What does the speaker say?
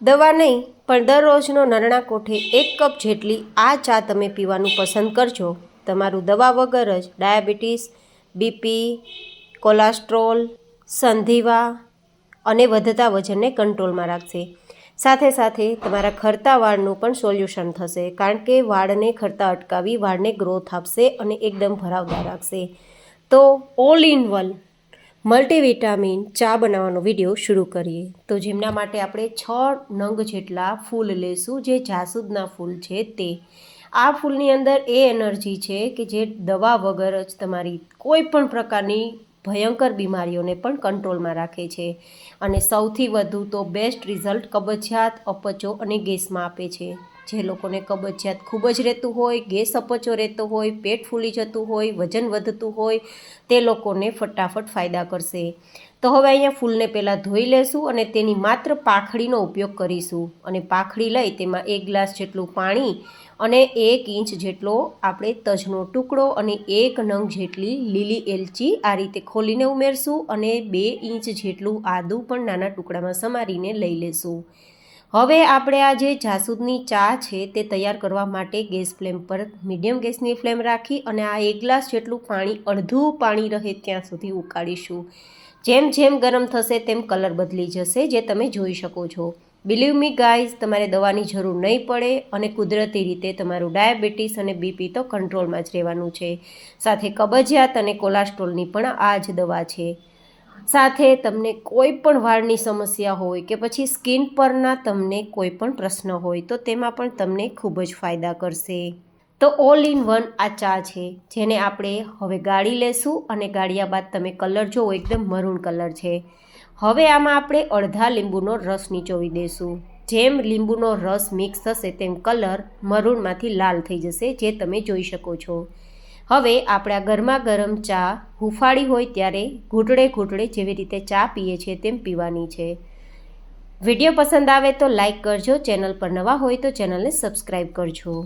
દવા નહીં, પણ દરરોજનો નરણા કોઠે એક કપ જેટલી આ ચા તમે પીવાનું પસંદ કરજો. તમારું દવા વગર જ ડાયાબિટીસ, બીપી, કોલેસ્ટ્રોલ, સંધિવા અને વધતા વજનને કંટ્રોલમાં રાખશે. સાથે સાથે તમારા ખરતા વાળનું પણ સોલ્યુશન થશે, કારણ કે વાળને ખરતા અટકાવી વાળને ગ્રોથ આપશે અને એકદમ ભરાવદાર રાખશે. તો ઓલ ઇન વન મલ્ટીવિટામિન ચા બનાવવાનો વીડિયો શરૂ કરીએ. તો જેમના માટે આપણે છ નંગ જેટલા ફૂલ લેશું, જે જાસૂદના ફૂલ છે તે. આ ફૂલની અંદર એ એનર્જી છે કે જે દવા વગર જ તમારી કોઈ પણ પ્રકારની ભયંકર બીમારીઓને પણ કંટ્રોલમાં રાખે છે. અને સૌથી વધુ તો બેસ્ટ રિઝલ્ટ કબજિયાત, અપચો અને ગેસમાં આપે છે. જે લોકોને કબજિયાત ખૂબ જ રહેતું હોય, ગેસ અપચો રહેતો હોય, પેટ ફૂલી જતું હોય, વજન વધતું હોય, તે લોકોને ફટાફટ ફાયદા કરશે. તો હવે અહીંયા ફૂલને પહેલાં ધોઈ લેશું અને તેની માત્ર પાખડીનો ઉપયોગ કરીશું. અને પાખડી લઈ તેમાં એક ગ્લાસ જેટલું પાણી અને એક ઇંચ જેટલો આપણે તજનો ટુકડો અને એક નંગ જેટલી લીલી એલચી આ રીતે ખોલીને ઉમેરશું અને બે ઇંચ જેટલું આદું પણ નાના ટુકડામાં સમારીને લઈ લેશું. હવે આપણે આ જે જાસૂદની ચા છે તે તૈયાર કરવા માટે ગેસ ફ્લેમ પર મીડિયમ ગેસની ફ્લેમ રાખી અને આ એક ગ્લાસ જેટલું પાણી, અડધું પાણી રહે ત્યાં સુધી ઉકાળીશું. જેમ જેમ ગરમ થશે તેમ કલર બદલી જશે, જે તમે જોઈ શકો છો. બિલીવ મી ગાઈઝ તમારે દવાની જરૂર નહીં પડે અને કુદરતી રીતે તમારું ડાયાબિટીસ અને બીપી તો કંટ્રોલમાં જ રહેવાનું છે. સાથે કબજિયાત અને કોલેસ્ટ્રોલની પણ આ જ દવા છે. સાથે તમને કોઈ પણ વાળની સમસ્યા હોય કે પછી સ્કિન પરના તમને કોઈ પણ પ્રશ્ન હોય તો તેમાં પણ તમને ખૂબ જ ફાયદા કરશે. તો ઓલ ઇન વન આ ચા છે, જેને આપણે હવે ગાળી લેશું અને ગાળ્યા બાદ તમે કલર જુઓ એકદમ મરૂન કલર છે. હવે આમાં આપણે અડધા લીંબુનો રસ નીચોવી દઈશું જેમ લીંબુનો રસ મિક્સ થશે તેમ કલર મરૂનમાંથી લાલ થઈ જશે, જે તમે જોઈ શકો છો. હવે આપણે આ ગરમા ગરમ ચા હુંફાળી હોય ત્યારે ઘૂંટડે ઘૂંટડે જેવી રીતે ચા પીએ છીએ તેમ પીવાની છે. વીડિયો પસંદ આવે તો લાઇક કરજો, ચેનલ પર નવા હોય તો ચેનલને સબસ્ક્રાઈબ કરજો.